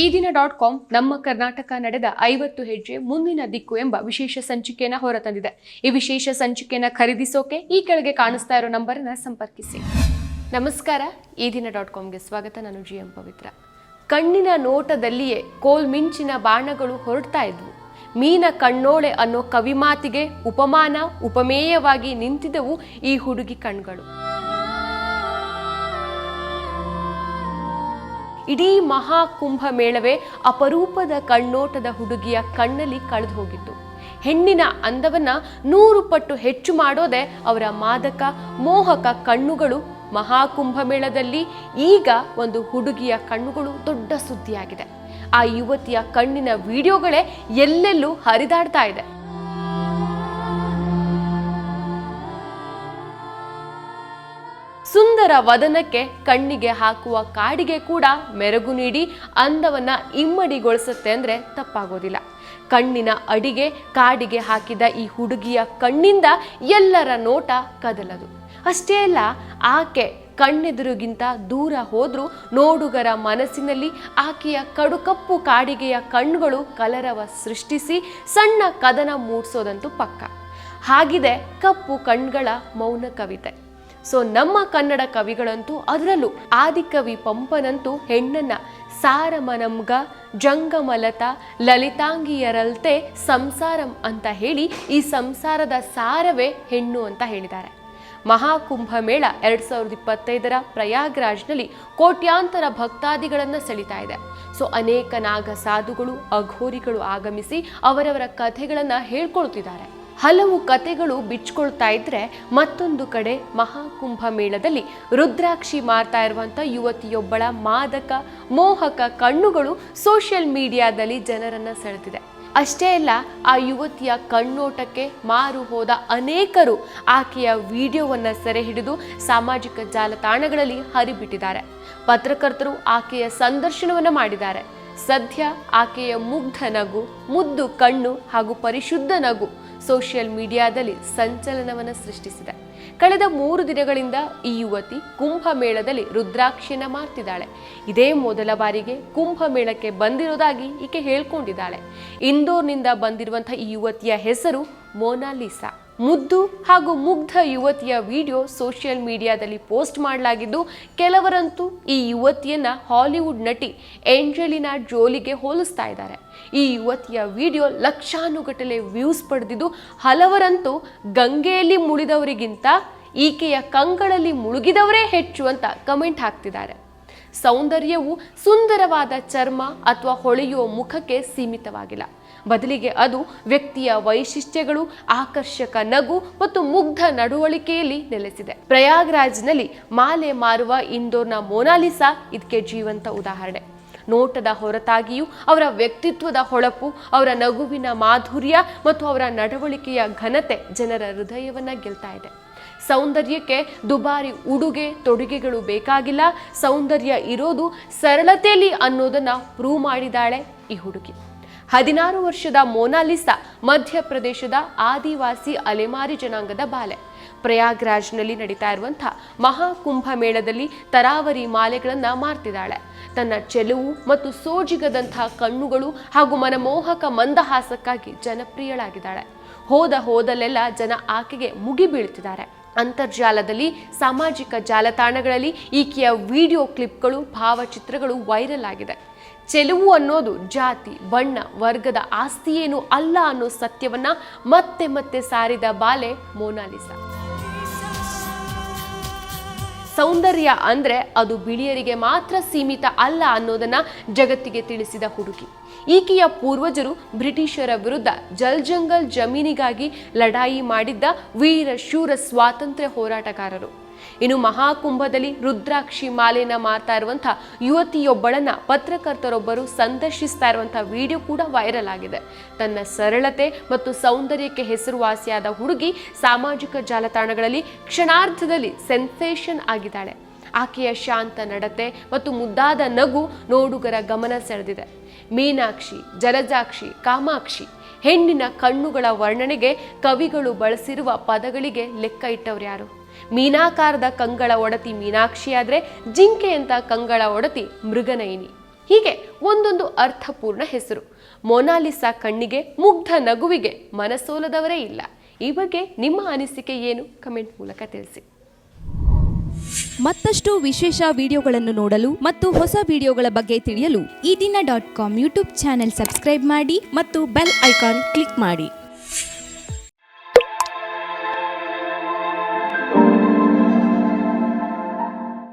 ಈ ದಿನ dot com ನಮ್ಮ ಕರ್ನಾಟಕ ನಡೆದ ಐವತ್ತು ಹೆಜ್ಜೆ ಮುಂದಿನ ದಿಕ್ಕು ಎಂಬ ವಿಶೇಷ ಸಂಚಿಕೆಯನ್ನ ಹೊರತಂದಿದೆ. ಈ ವಿಶೇಷ ಸಂಚಿಕೆಯನ್ನ ಖರೀದಿಸೋಕೆ ಈ ಕೆಳಗೆ ಕಾಣಿಸ್ತಾ ಇರೋ ನಂಬರನ್ನು ಸಂಪರ್ಕಿಸಿ. ನಮಸ್ಕಾರ, ಈ ದಿನ ಡಾಟ್ ಕಾಮ್ಗೆ ಸ್ವಾಗತ. ನಾನು ಜಿ ಎಂ ಪವಿತ್ರ. ಕಣ್ಣಿನ ನೋಟದಲ್ಲಿಯೇ ಕೋಲ್ ಮಿಂಚಿನ ಬಾಣಗಳು ಹೊರಡ್ತಾ ಇದ್ವು. ಮೀನ ಕಣ್ಣೋಳೆ ಅನ್ನೋ ಕವಿಮಾತಿಗೆ ಉಪಮಾನ, ಉಪಮೇಯವಾಗಿ ನಿಂತಿದ್ದವು ಈ ಹುಡುಗಿ ಕಣ್ಗಳು. ಇಡೀ ಮಹಾಕುಂಭ ಮೇಳವೇ ಅಪರೂಪದ ಕಣ್ಣೋಟದ ಹುಡುಗಿಯ ಕಣ್ಣಲ್ಲಿ ಕಳೆದು ಹೋಗಿತ್ತು. ಹೆಣ್ಣಿನ ಅಂದವನ್ನ ನೂರು ಪಟ್ಟು ಹೆಚ್ಚು ಮಾಡೋದೇ ಅವರ ಮಾದಕ, ಮೋಹಕ ಕಣ್ಣುಗಳು. ಮಹಾಕುಂಭ ಮೇಳದಲ್ಲಿ ಈಗ ಒಂದು ಹುಡುಗಿಯ ಕಣ್ಣುಗಳು ದೊಡ್ಡ ಸುದ್ದಿಯಾಗಿದೆ. ಆ ಯುವತಿಯ ಕಣ್ಣಿನ ವಿಡಿಯೋಗಳೇ ಎಲ್ಲೆಲ್ಲೂ ಹರಿದಾಡ್ತಾ ಇದೆ. ಸುಂದರ ವದನಕ್ಕೆ ಕಣ್ಣಿಗೆ ಹಾಕುವ ಕಾಡಿಗೆ ಕೂಡ ಮೆರಗು ನೀಡಿ ಅಂದವನ್ನ ಇಮ್ಮಡಿಗೊಳಿಸುತ್ತೆ ಅಂದ್ರೆ ತಪ್ಪಾಗೋದಿಲ್ಲ. ಕಣ್ಣಿನ ಅಡಿಗೆ ಕಾಡಿಗೆ ಹಾಕಿದ ಈ ಹುಡುಗಿಯ ಕಣ್ಣಿಂದ ಎಲ್ಲರ ನೋಟ ಕದಲದು. ಅಷ್ಟೇ ಅಲ್ಲ, ಆಕೆ ಕಣ್ಣೆದುರಿಗಿಂತ ದೂರ ಹೋದ್ರೂ ನೋಡುಗರ ಮನಸ್ಸಿನಲ್ಲಿ ಆಕೆಯ ಕಡುಕಪ್ಪು ಕಾಡಿಗೆಯ ಕಣ್ಣುಗಳು ಕಲರವ ಸೃಷ್ಟಿಸಿ ಸಣ್ಣ ಕದನ ಮೂಡಿಸೋದಂತೂ ಪಕ್ಕ. ಹಾಗಿದೆ ಕಪ್ಪು ಕಣ್ಗಳ ಮೌನ ಕವಿತೆ. ಸೊ ನಮ್ಮ ಕನ್ನಡ ಕವಿಗಳಂತೂ ಅದರಲ್ಲೂ ಆದಿಕವಿ ಪಂಪನಂತೂ ಹೆಣ್ಣನ್ನ ಸಾರಮನಂಗ ಜಂಗಮಲತ, ಲಲಿತಾಂಗಿಯರಲ್ತೆ ಸಂಸಾರಂ ಅಂತ ಹೇಳಿ ಈ ಸಂಸಾರದ ಸಾರವೇ ಹೆಣ್ಣು ಅಂತ ಹೇಳಿದ್ದಾರೆ. ಮಹಾಕುಂಭ ಮೇಳ ಎರಡ್ ಸಾವಿರದ ಇಪ್ಪತ್ತೈದರ ಪ್ರಯಾಗ್ರಾಜ್ನಲ್ಲಿ ಕೋಟ್ಯಾಂತರ ಭಕ್ತಾದಿಗಳನ್ನು ಸೆಳಿತಾ ಇದೆ. ಸೊ ಅನೇಕ ನಾಗ ಸಾಧುಗಳು, ಅಘೋರಿಗಳು ಆಗಮಿಸಿ ಅವರವರ ಕಥೆಗಳನ್ನು ಹೇಳ್ಕೊಳ್ತಿದ್ದಾರೆ. ಹಲವು ಕತೆಗಳು ಬಿಚ್ಕೊಳ್ತಾ ಇದ್ರೆ ಮತ್ತೊಂದು ಕಡೆ ಮಹಾಕುಂಭ ಮೇಳದಲ್ಲಿ ರುದ್ರಾಕ್ಷಿ ಮಾರ್ತಾ ಇರುವಂತ ಯುವತಿಯೊಬ್ಬಳ ಮಾದಕ, ಮೋಹಕ ಕಣ್ಣುಗಳು ಸೋಷಿಯಲ್ ಮೀಡಿಯಾದಲ್ಲಿ ಜನರನ್ನ ಸೆಳೆದಿದೆ. ಅಷ್ಟೇ ಅಲ್ಲ, ಆ ಯುವತಿಯ ಕಣ್ಣೋಟಕ್ಕೆ ಮಾರು ಹೋದ ಅನೇಕರು ಆಕೆಯ ವಿಡಿಯೋವನ್ನು ಸೆರೆ ಹಿಡಿದು ಸಾಮಾಜಿಕ ಜಾಲತಾಣಗಳಲ್ಲಿ ಹರಿಬಿಟ್ಟಿದ್ದಾರೆ. ಪತ್ರಕರ್ತರು ಆಕೆಯ ಸಂದರ್ಶನವನ್ನು ಮಾಡಿದ್ದಾರೆ. ಸದ್ಯ ಆಕೆಯ ಮುಗ್ಧ ನಗು, ಮುದ್ದು ಕಣ್ಣು ಹಾಗೂ ಪರಿಶುದ್ಧ ನಗು ಸೋಷಿಯಲ್ ಮೀಡಿಯಾದಲ್ಲಿ ಸಂಚಲನವನ್ನು ಸೃಷ್ಟಿಸಿದೆ. ಕಳೆದ ಮೂರು ದಿನಗಳಿಂದ ಈ ಯುವತಿ ಕುಂಭಮೇಳದಲ್ಲಿ ರುದ್ರಾಕ್ಷಿಯನ್ನ ಮಾರ್ತಿದ್ದಾಳೆ. ಇದೇ ಮೊದಲ ಬಾರಿಗೆ ಕುಂಭಮೇಳಕ್ಕೆ ಬಂದಿರೋದಾಗಿ ಈಕೆ ಹೇಳ್ಕೊಂಡಿದ್ದಾಳೆ. ಇಂದೋರ್ನಿಂದ ಬಂದಿರುವಂತಹ ಈ ಯುವತಿಯ ಹೆಸರು ಮೋನಾಲಿಸಾ. ಮುದ್ದು ಹಾಗೂ ಮುಗ್ಧ ಯುವತಿಯ ವಿಡಿಯೋ ಸೋಷಿಯಲ್ ಮೀಡಿಯಾದಲ್ಲಿ ಪೋಸ್ಟ್ ಮಾಡಲಾಗಿದ್ದು, ಕೆಲವರಂತೂ ಈ ಯುವತಿಯನ್ನ ಹಾಲಿವುಡ್ ನಟಿ ಏಂಜಲಿನಾ ಜೋಲಿಗೆ ಹೋಲಿಸ್ತಾ ಇದ್ದಾರೆ. ಈ ಯುವತಿಯ ವಿಡಿಯೋ ಲಕ್ಷಾನುಗಟ್ಟಲೆ ವ್ಯೂಸ್ ಪಡೆದಿದ್ದು, ಹಲವರಂತೂ ಗಂಗೆಯಲ್ಲಿ ಮುಳಿದವರಿಗಿಂತ ಈಕೆಯ ಕಂಗಳಲ್ಲಿ ಮುಳುಗಿದವರೇ ಹೆಚ್ಚು ಅಂತ ಕಮೆಂಟ್ ಹಾಕ್ತಿದ್ದಾರೆ. ಸೌಂದರ್ಯವು ಸುಂದರವಾದ ಚರ್ಮ ಅಥವಾ ಹೊಳೆಯುವ ಮುಖಕ್ಕೆ ಸೀಮಿತವಾಗಿಲ್ಲ. ಬದಲಿಗೆ ಅದು ವ್ಯಕ್ತಿಯ ವೈಶಿಷ್ಟ್ಯಗಳು, ಆಕರ್ಷಕ ನಗು ಮತ್ತು ಮುಗ್ಧ ನಡವಳಿಕೆಯಲ್ಲಿ ನೆಲೆಸಿದೆ. ಪ್ರಯಾಗ್ರಾಜ್ನಲ್ಲಿ ಮಾಲೆ ಮಾರುವ ಇಂದೋರ್ನ ಮೊನಾಲಿಸಾ ಇದಕ್ಕೆ ಜೀವಂತ ಉದಾಹರಣೆ. ನೋಟದ ಹೊರತಾಗಿಯೂ ಅವರ ವ್ಯಕ್ತಿತ್ವದ ಹೊಳಪು, ಅವರ ನಗುವಿನ ಮಾಧುರ್ಯ ಮತ್ತು ಅವರ ನಡವಳಿಕೆಯ ಘನತೆ ಜನರ ಹೃದಯವನ್ನ ಗೆಲ್ತಾ ಇದೆ. ಸೌಂದರ್ಯಕ್ಕೆ ದುಬಾರಿ ಉಡುಗೆ, ತೊಡುಗೆಗಳು ಬೇಕಾಗಿಲ್ಲ. ಸೌಂದರ್ಯ ಇರೋದು ಸರಳತೆಯಲ್ಲಿ ಅನ್ನೋದನ್ನ ಪ್ರೂವ್ ಮಾಡಿದಾಳೆ ಈ ಹುಡುಗಿ. ಹದಿನಾರು ವರ್ಷದ ಮೋನಾಲಿಸಾ ಮಧ್ಯಪ್ರದೇಶದ ಆದಿವಾಸಿ ಅಲೆಮಾರಿ ಜನಾಂಗದ ಬಾಲೆ. ಪ್ರಯಾಗ್ರಾಜ್ನಲ್ಲಿ ನಡೀತಾ ಇರುವಂತಹ ಮಹಾಕುಂಭ ಮೇಳದಲ್ಲಿ ತರಾವರಿ ಮಾಲೆಗಳನ್ನು ಮಾರ್ತಿದ್ದಾಳೆ. ತನ್ನ ಚೆಲುವು ಮತ್ತು ಸೋಜಿಗದಂತಹ ಕಣ್ಣುಗಳು ಹಾಗೂ ಮನಮೋಹಕ ಮಂದಹಾಸಕ್ಕಾಗಿ ಜನಪ್ರಿಯಳಾಗಿದ್ದಾಳೆ. ಹೋದ ಹೋದಲ್ಲೆಲ್ಲ ಜನ ಆಕೆಗೆ ಮುಗಿಬೀಳ್ತಿದ್ದಾರೆ ಅಂತರ್ಜಾಲದಲ್ಲಿ ಸಾಮಾಜಿಕ ಜಾಲತಾಣಗಳಲ್ಲಿ ಈಕೆಯ ವಿಡಿಯೋ ಕ್ಲಿಪ್ಗಳು, ಭಾವಚಿತ್ರಗಳು ವೈರಲ್ ಆಗಿದೆ. ಚೆಲುವು ಅನ್ನೋದು ಜಾತಿ, ಬಣ್ಣ, ವರ್ಗದ ಆಸ್ತಿಯೇನು ಅಲ್ಲ ಅನ್ನೋ ಸತ್ಯವನ್ನ ಮತ್ತೆ ಮತ್ತೆ ಸಾರಿದ ಬಾಲೆ ಮೋನಾಲಿಸಾ ಸೌಂದರ್ಯ ಅಂದ್ರೆ ಅದು ಬಿಳಿಯರಿಗೆ ಮಾತ್ರ ಸೀಮಿತ ಅಲ್ಲ ಅನ್ನೋದನ್ನ ಜಗತ್ತಿಗೆ ತಿಳಿಸಿದ ಹುಡುಗಿ. ಈಕೆಯ ಪೂರ್ವಜರು ಬ್ರಿಟಿಷರ ವಿರುದ್ಧ ಜಲ್ಜಂಗಲ್ ಜಮೀನಿಗಾಗಿ ಲಡಾಯಿ ಮಾಡಿದ್ದ ವೀರ ಶೂರ ಸ್ವಾತಂತ್ರ್ಯ ಹೋರಾಟಗಾರರು. ಇನ್ನು ಮಹಾಕುಂಭದಲ್ಲಿ ರುದ್ರಾಕ್ಷಿ ಮಾಲೆನ ಮಾರ್ತಾ ಇರುವಂಥ ಯುವತಿಯೊಬ್ಬಳನ್ನ ಪತ್ರಕರ್ತರೊಬ್ಬರು ಸಂದರ್ಶಿಸ್ತಾ ಇರುವಂತಹ ವಿಡಿಯೋ ಕೂಡ ವೈರಲ್ ಆಗಿದೆ. ತನ್ನ ಸರಳತೆ ಮತ್ತು ಸೌಂದರ್ಯಕ್ಕೆ ಹೆಸರುವಾಸಿಯಾದ ಹುಡುಗಿ ಸಾಮಾಜಿಕ ಜಾಲತಾಣಗಳಲ್ಲಿ ಕ್ಷಣಾರ್ಧದಲ್ಲಿ ಸೆನ್ಸೇಷನ್ ಆಗಿದ್ದಾಳೆ. ಆಕೆಯ ಶಾಂತ ನಡತೆ ಮತ್ತು ಮುದ್ದಾದ ನಗು ನೋಡುಗರ ಗಮನ ಸೆಳೆದಿದೆ. ಮೀನಾಕ್ಷಿ, ಜಲಜಾಕ್ಷಿ, ಕಾಮಾಕ್ಷಿ ಹೆಣ್ಣಿನ ಕಣ್ಣುಗಳ ವರ್ಣನೆಗೆ ಕವಿಗಳು ಬಳಸಿರುವ ಪದಗಳಿಗೆ ಲೆಕ್ಕ ಇಟ್ಟವ್ರು ಯಾರು? ಮೀನಾಕಾರದ ಕಂಗಳ ಒಡತಿ ಮೀನಾಕ್ಷಿ ಆದರೆ ಜಿಂಕೆ ಅಂತ ಕಂಗಳ ಒಡತಿ ಮೃಗನಯಿನಿ. ಹೀಗೆ ಒಂದೊಂದು ಅರ್ಥಪೂರ್ಣ ಹೆಸರು. ಮೊನಾಲಿಸಾ ಕಣ್ಣಿಗೆ, ಮುಗ್ಧ ನಗುವಿಗೆ ಮನಸೋಲದವರೇ ಇಲ್ಲ. ಈ ಬಗ್ಗೆ ನಿಮ್ಮ ಅನಿಸಿಕೆ ಏನು? ಕಮೆಂಟ್ ಮೂಲಕ ತಿಳಿಸಿ. ಮತ್ತಷ್ಟು ವಿಶೇಷ ವಿಡಿಯೋಗಳನ್ನು ನೋಡಲು ಮತ್ತು ಹೊಸ ವಿಡಿಯೋಗಳ ಬಗ್ಗೆ ತಿಳಿಯಲು ಈ ದಿನ dot com YouTube channel subscribe ಮಾಡಿ ಮತ್ತು ಬೆಲ್ ಐಕಾನ್ ಕ್ಲಿಕ್ ಮಾಡಿ.